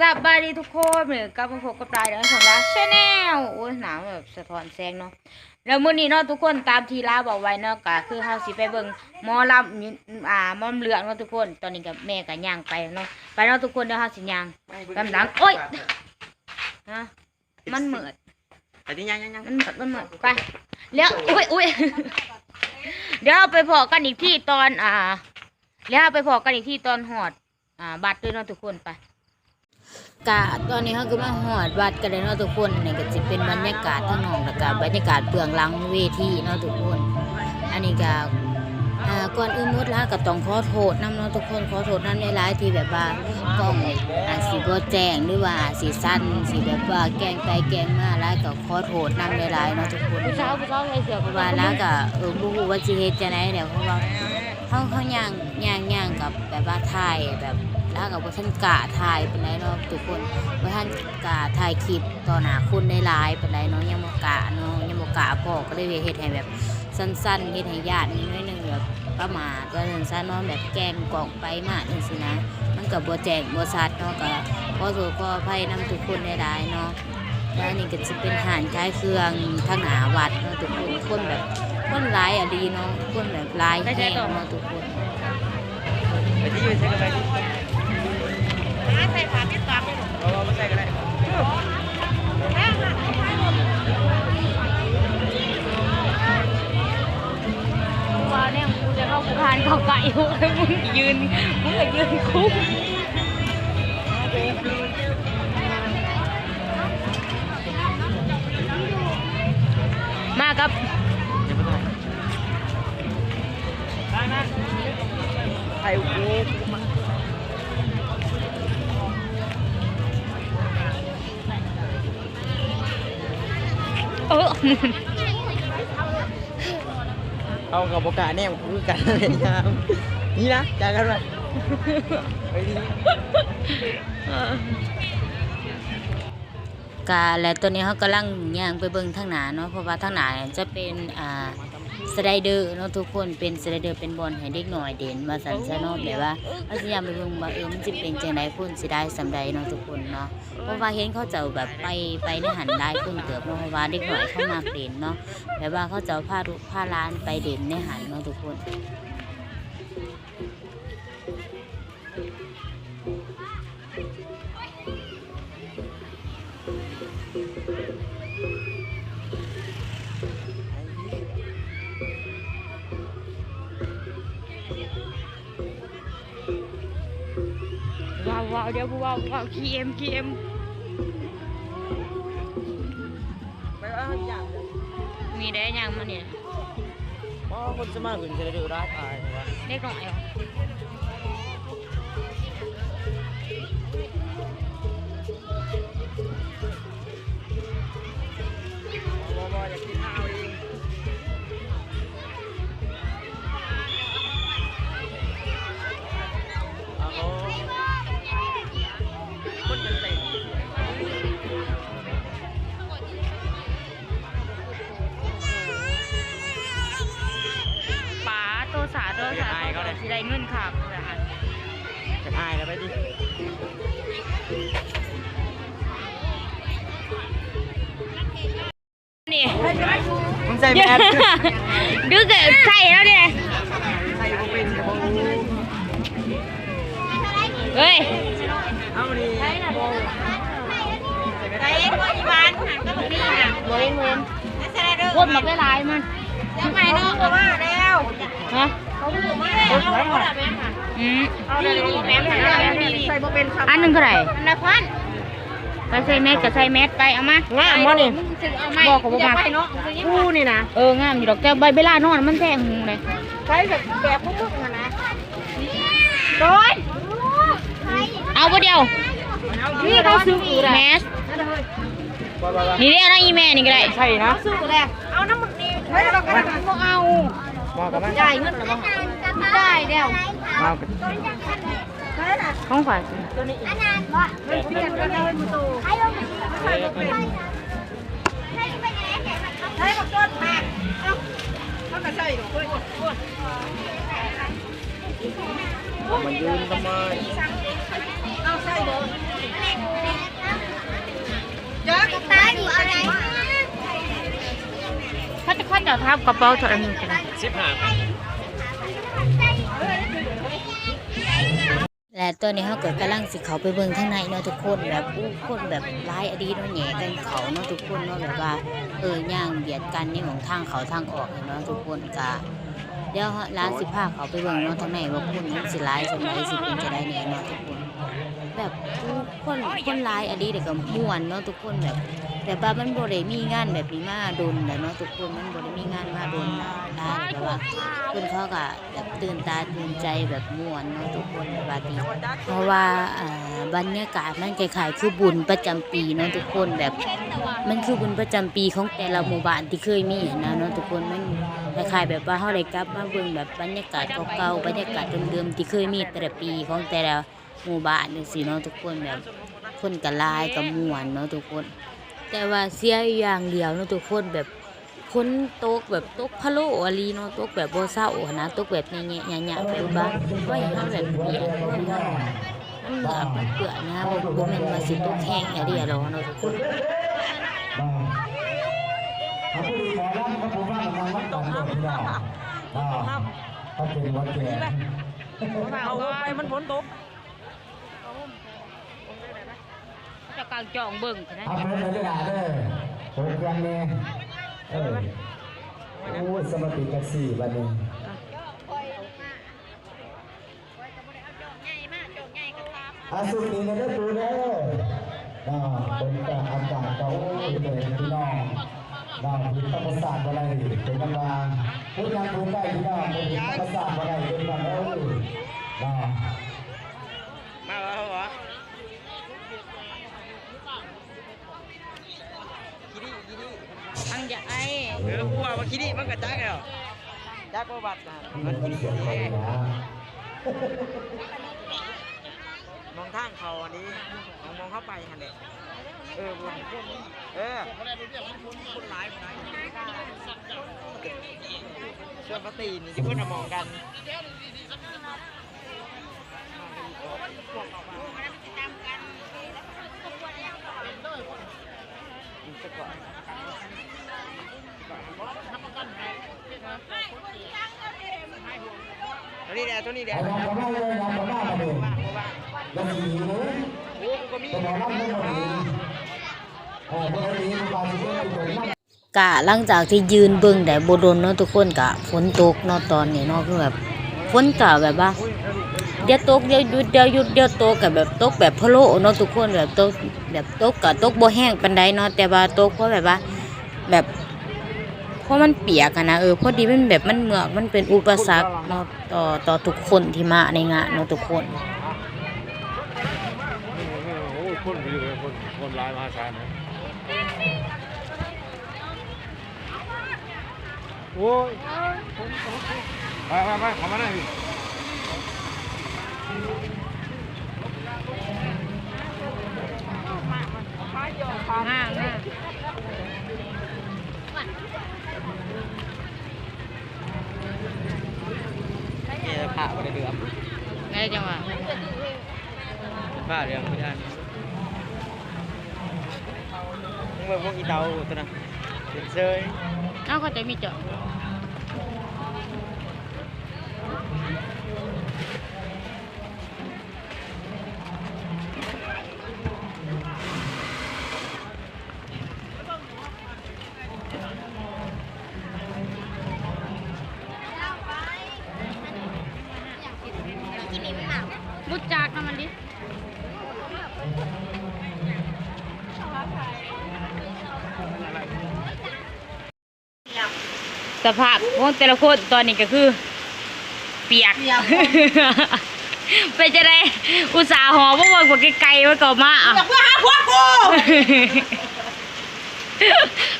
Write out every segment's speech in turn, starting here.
สบายดีทุกคนเหมือนกับพวกกับตายเด้อของร้านชาแนลโอ้ยหนาวแบบสะท้อนแสงเนาะแล้วมื้อนี้เนาะทุกคนตามที่ลาบอกไว้เนาะก็คือเฮาสิไปเบิ่งหมอลำอยู่อ่าหมอลำเหลืองเนาะทุกคน ตอนนี้กับแม่ก็ย่างไปเนาะไปเนาะทุกคนเดี๋ยวเฮาสิย่างกำลังโอ๊ยฮะมันเหมือดไปที่ยังยังยังมันเหมือดมันเหมือดไปแล้วอุ้ยอุ้ยเดี๋ยวเราไปพอกันอีกที่ตอนอ่า แล้วเราไปพอกันอีกที่ตอนหอดอ่าบัตรด้วยเนาะทุกคนไป กะตอนนี้เขาก็มาหอดบัตรกันเลยเนาะทุกคนนี่ก็จะเป็นบรรยากาศทั้งนอกแล้วก็บรรยากาศเบื้องหลังเวทีเนาะทุกคน อันนี้ก็อ่าก่อนอื่นมดล้วก็ต้องขอโทษนํเนาะทุกคนขอโทษน้ำหลายที่แบบว่ากล้องอาสิบ่แจ้งหรือว่าสิสั้นสิแบบว่าแกงไปแกงมาแล้วก็ขอโทษน้ำหลายเนาะทุกคนผู้าวผู้าวใส่เสื้อเพราะว่าแล้วก็เออบ่ฮู้ว่าสิเฮ็ดจังได๋แล้วเพราะว่า เฮาเฮาย่างย่างย่างกับแบบว่าถ่ายแบบแล้วก็บ่ทันกะถ่ายปานใดเนาะทุกคนบ่ทันกะถ่ายคลิปต่อหน้าคนได้หลายปานใดเนาะยังบ่กะเนาะยังบ่กะพอก็เลยเฮ็ดให้แบบสั้นๆเฮ็ดให้ญาตินิดนึงแบบประมาทว่าสั้นๆเนาะแบบแกงกล่องไปมาจังซี่นะ มันก็บ่แจงบ่ชัดเนาะก็ขอโทษขออภัยนำทุกคนได้หลายเนาะแล้วนี่ก็สิเป็นหารขายเครื่องทางหน้าวัดเนาะทุกคนคนแบบ คนหลายอะดีเนาะคนแบบหลายแฮงเนาะทุกคนไปที่ยืนใช้กันไปที่ใส่ผ้าที่ตากเราเราไม่ใช่กันได้ว่าเนี่ยกูจะเข้ากูทานข้าวไก่มึงมึงยืนมึงก็ยืนคุ้มมากับ เอากับโอกาสแน่คือกันเลยครับนี่นะจากกันไปกาและตัวนี้เขากำลังย่างไปเบิ่งทางหน้าเนาะเพราะว่าทางหน้าจะเป็นอ่า สไลเดอร์เนาะทุกคนเป็นสไลเดอร์เป็นบอลให้เด็กหน่อยเด่นมาสันซะเนาะแบบว่าเขาสยามไปเบิ่งว่าเออมันสิเป็นจังไดพุ่นสิได้สำใดเนาะทุกคนเนาะเพราะว่าเห็นเขาเจ้าแบบไปไปในหันได้พุ่นเกือบเนาะเพราะว่าเด็กหน่อยเข้ามาเด่นเนาะแบบว่าเขาเจ้าพาลูกพาล้านไปเด่นในหันเนาะทุกคน ว้าวว้าวเดี๋ยวว้าวว้าวคีเอ็มคีเอ็มไปเอาอย่างมีได้ยังมาเนี่ยอ๋อคนสมัครอื่นจะได้ดูร้ายตายแต่ว่าเด็กหน่อยเหรอ ได้เงินค่ะเลยค่ะจะอายแล้วไปดินี่มึงใส่แมสดูเกิดใส่แล้วเนี่ยใส่กูเป็นกับมึงเฮ้ยเอาดิใส่เอ็กซ์อีวานหันก็ตรงนี้น่ะเว้นเว้นใส่เด้อคนมาหลายๆมันทำไมเนาะว่าแล้วฮะ อืมอันหนึ่งเท่าไหร่อันละพันไปใส่แมสก็ใส่แมสไปเอามาง่ามมั้นี่บอกเขาบอกมาไปเนาะกูนี่นะเอองามอยู่ดอกแต่ใบเวลานอนมันแทงหูเลยใช้แบบแบบพวกมึงนะโดนเอาไปเดียวนี่เขาซื้อแมสนี่เรียกอะไรอีแม่นี่ก็ได้ใช่นะซื้อกูแรกเอาน้ำมันนี่เฮ้ยเราก็ต้เอา มอกกับมันได้เงินหรือเปล่เดี๋ยวมอกกับข้องฝ่ายตัวนี้อันนั้นบ่ไม่เปลี่ยนก็ได้มือโตให้ลงไปเป็นให้บัต้นมากเอ้นก็ใช่หรอกเว้ยมันยืนทำไมเอาใส่บ่เจอกระต่าอยู่อะไรเขาจะข้าจะทับกระเป๋าอันนี้กัน สิบห้าและตัวนี้เขาเกิดกำลังสิเขาไปเบิ่งข้างในเนาะทุกคนแบบอู้คนแบบร้ายอดีเนาะแหย่กันเขาเนาะทุกคนเนาะแบบว่าเออย่างเบียดกันในของทางเขาทางออกเนาะทุกคนกะเดี๋ยวร้านสิพาเขาไปเบิ่งเนาะทางในว่าคนมันสิร้ายสมัยสิเป็นจะได้เนี่ยเนาะทุกคนแบบอู้คนคนร้ายอดีแต่ก็ม่วนเนาะทุกคนแบบ แต่ว่ามันบ่ได้มีงานแบบนี้มาดนแหละเนาะทุกคนมันบ่ได้มีงานมาดนนะนแบบว่าเพิ่นเขาก็แบบตื่นตาตื่นใจแบบม่วนเนาะทุกคนแบบว่าดีเพราะว่าอ่าบรรยากาศมันคล้ายๆคือบุญประจำปีเนาะทุกคนแบบ มันคือบุญประจำปีของแต่ละหมู่บ้านที่เคยมีนะเนาะทุกคนมันคล้ายๆแบบว่าเฮาได้กลับมาเบิ่งแบบบรรยากาศเก่าๆบรรยากาศเดิมๆที่เคยมีแต่ละปีของแต่ละหมู่บ้านจังซี่เนาะทุกคนแบบคนก็หลายก็ม่วนเนาะทุกคน แต่ว่าเสียอยู่อย่างเดียวเนาะทุกคนแบบฝนตกแบบตกพะโลอะลีเนาะตกแบบบ่เศร้าหั้นนะตกแบบแง่ๆหยาๆแบบว่าไว้ให้เราแบบเปียกเพราะว่ามันเหงือกมันเปื้อนนะบ่บ่แม่นว่าสิตกแห้งอะเดียวหรอกเนาะทุกคนเขาพูดหมอลำเขาพูดว่ามันมันต่างกันพี่น้องอ่าเขาเป็นวัดแก่เอาไปมันฝนตก จะกางจองเบิ่งนะเอาไปเลยด่าเด้อโหเครื่องแน่เออโอ้สมาธิแท็กซี่บัดนี้อาสุนีในเด้อตูเด้ออ่าเป็นแต่อากาศเก็โอ้ยเป็นพี่น้องน้องพิธรรมศาสตร์อะไรเป็นกำลังพูดยังพูดได้พี่น้องเป็นธรรมศาสตร์อะไรเป็นแบบเอ้ยน้อง มาแล้วเหรอคิดดิคิดดิ ทางจะไอ เออกูว่าว่าคิดดิมันกระจักแล้วจักว่าบัตรนะมันคิดดีมองทางเขาอันนี้มองมองเข้าไปหันเด็กเออบนเออคนร้ายคนร้ายเชื่อปตีนี่ที่คนมองกันตัวนี้ นี้แหละตัวนี้แหละไอ้น้องคนนั้นเลยน้องคนนั้นมาดูบ้างบ้างแล้วสีเลยโอ้ก็มีแต่น้องนั่งไม่หมดเลยเออปกติมันปาสิเจ้าตัวนั่งกะหลังจากที่ยืนเบิ่งแต่บดนเนาะทุกคนกะฝนตกเนาะตอนนี้เนาะคือแบบฝนกะแบบว่าเดี๋ยวตกเดี๋ยวหยุดเดี๋ยวหยุดเดี๋ยวตกกับแบบตกแบบพะโล่เนาะทุกคนแบบตกแบบตกกับตกบ่แห้งปานใดเนาะแต่ว่าตกเพราะแบบว่าแบบ เพราะมันเปียกอะนะเออพอดีมันแบบมันเหมือกมันเป็นอุปสรรคเนาะต่อต่อทุกคนที่มาในงานเนาะทุกคนโอ้ยคนไปเลยคนคนร้ายมาศานะโอ้ยไปไปไปเข้ามาหน่อยพี่เกี่ยวผ้าบริเดือมไงจังหวะ ผ้าเดือมไม่ได้มึงเบิ่งพวกอีเตาตัวน่ะเป็นเซย เอ้าเขาจะมีเจาะ บุจจากนะมันดิ สภาพของแต่ละคนตอนนี้ก็คือ เปียกไปจะได้อุตส่าห์หอมว่าวันกว่าไกลๆไว้ก่อนมาอะเพื่อหาพวกกู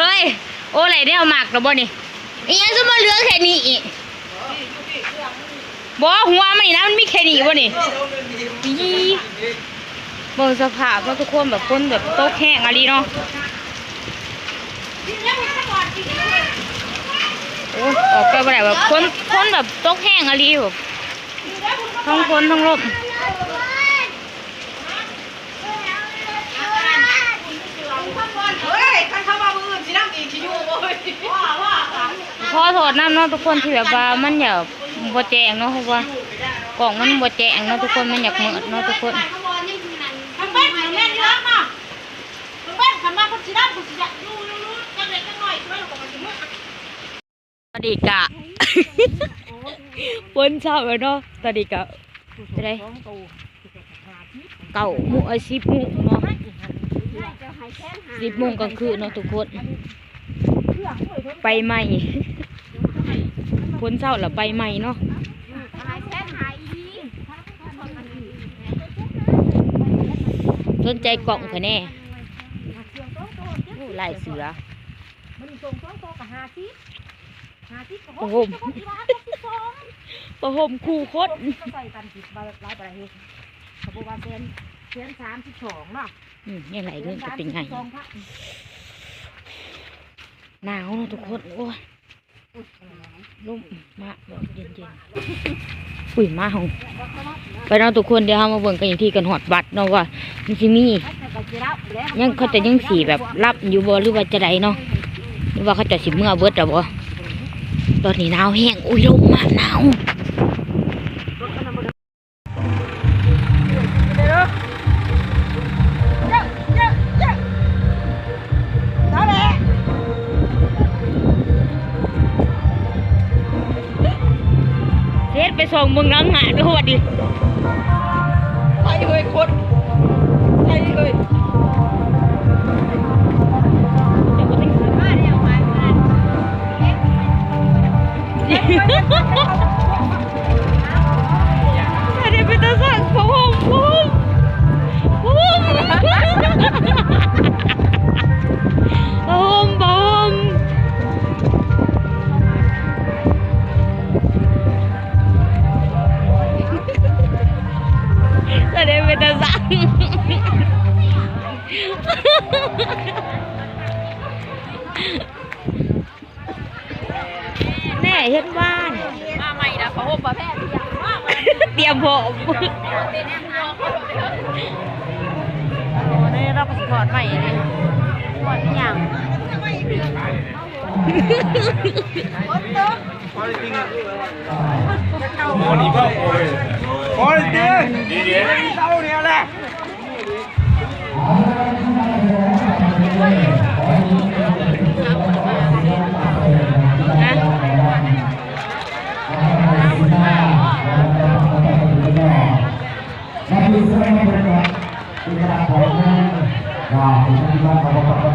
เฮ้ย โอ้ไรเนี่ยหมักหรอบ่นี่อีหยังจะมาเหลือแค่นี้อีกบ่หัวมันนี่นะมันมีแค่นี้บ่นี่อีเบิ่งสภาพเนาะทุกคนแบบคนแบบโต๊ะแห้งอะไรเนาะ โอ้ยออกไปบ่ได้แบบคนคนแบบตกแห้งอะไรแบบทั้งคนทั้งลมเฮ้ยคันเข้ามามืออื่นสินั่งอีกชิอยูโอ้ยว่าว่าค่ะขอโทษน้ำเนาะทุกคนที่แบบว่ามันอยากบ่แจ้งเนาะเพราะว่ากล่องมันบ่แจ้งเนาะทุกคนมันอยากมืดเนาะทุกคนทำเป็นแม่นเยอะมาทำเป็นทำมาคนสิได้คนสิอย ตอนนี้กะฝนเช้าแล้วเนาะตอนนี้กะจะได้เก้าโมงเอ้ยสิบโมงเนาะสิบโมงกลางคืนเนาะทุกคน ไปใหม่ฝนเช้าแล้วไปใหม่เนาะหายแท้หายดีสนใจกล่องคะแน่โอ้ลายเสือมันส่งสองโตกับหาทิพหาทิพ โอ้โหประหมคู่คดก็ใส่กันติดใบหลายใบเฮ็ดเขาบอกว่าเซนเซนสามสิบสองเนาะอืมนี่ไหลเงินจะเป็นไงสองพันหนาวเนาะทุกคนโอ้ยลมมาแบบเย็นๆอุ้ยมาเฮาไปเนาะทุกคนเดี๋ยวเฮามาเบิ่งกันอีกทีกันหอดบัตรเนาะว่ามันสิมี ยังเขาจะยังสีแบบรับอยู่บ่หรือว่าจะไดเนาะหรือว่าเขาจะสิเมื่อเบิดอะบ่ ตอนนี้หนาวแห้งอุ้ยลมมาหนาวนั่นแหละเฮ็ดไปส่งเมืองนังหาด้วยดิ เตรียมผมเป็นแอมนองเขาหมดเลยโอ้นี่เราก็สิถอดใหม่เลยหมดอย่างคนนี้ก็โอ้ยโอ้ยดีดีดีเต้าเนี่ยแหละนะ ระดาษ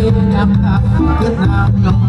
Việt Nam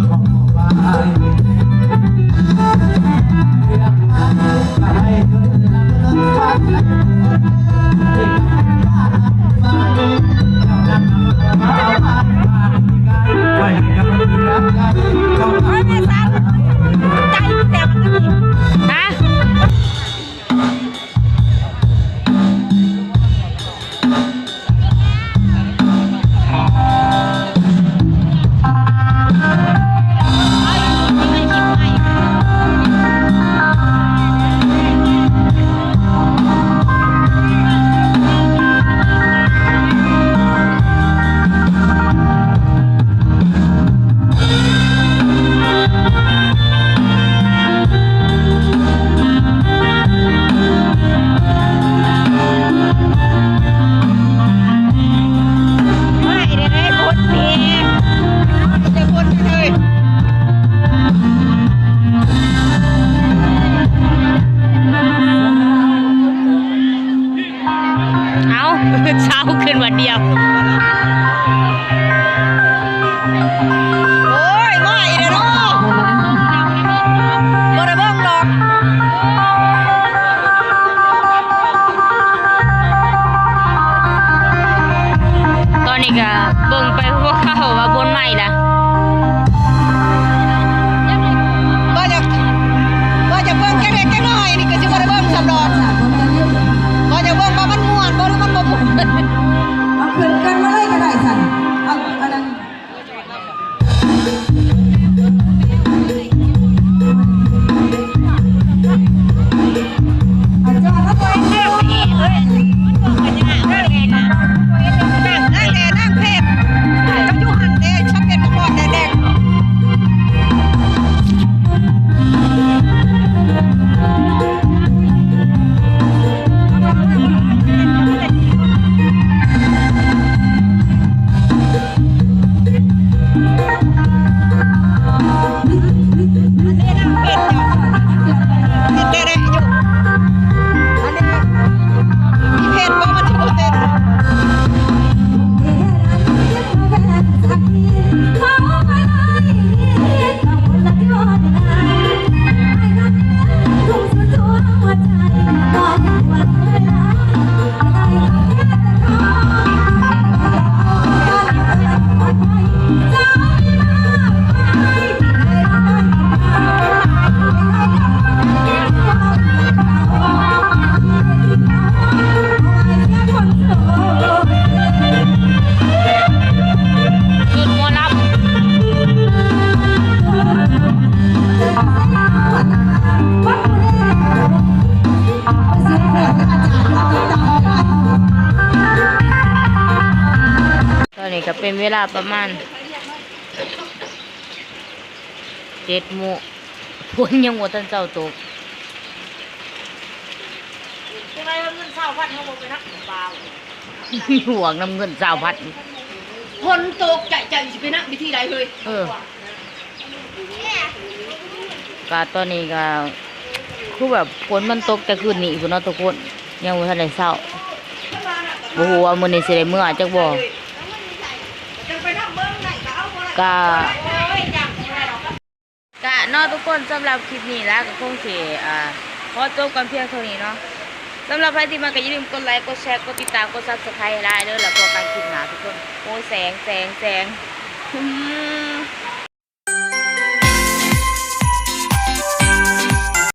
ป็นเวลาประมาณเจ็ดโมงฝนยังบ่ทันเจ้าตกยังไงเงินเช่าพันเขาบอกไปนักเปล่าห่วงน้ำเงินสาวพัดคนตกใจใจสิไปนักวิธีใดเลยเออก็ตอนนี้ก็คือแบบฝนมันตกแต่คืนนี้พุ่นเนาะทุกคนยังบ่ทันได้เศร้าบ่ฮู้ว่ามื้อนี้สิได้เมื่อจักบ่จังไปนักเบิ้งไหน ก็เอก็โอ้ยจังบ่ได้หรอกทุกคนสำหรับคลิปนี้แล้วก็คงสิอ่าพอจบกันเพียงเท่านี้เนาะสำหรับใครที่มาก็อย่าลืมกดไลค์กดแชร์กดติดตามกดซับสไครต์ให้ได้เด้อแล้วพอกันคลิปหนาทุกคนโอ้แสงแสงแสง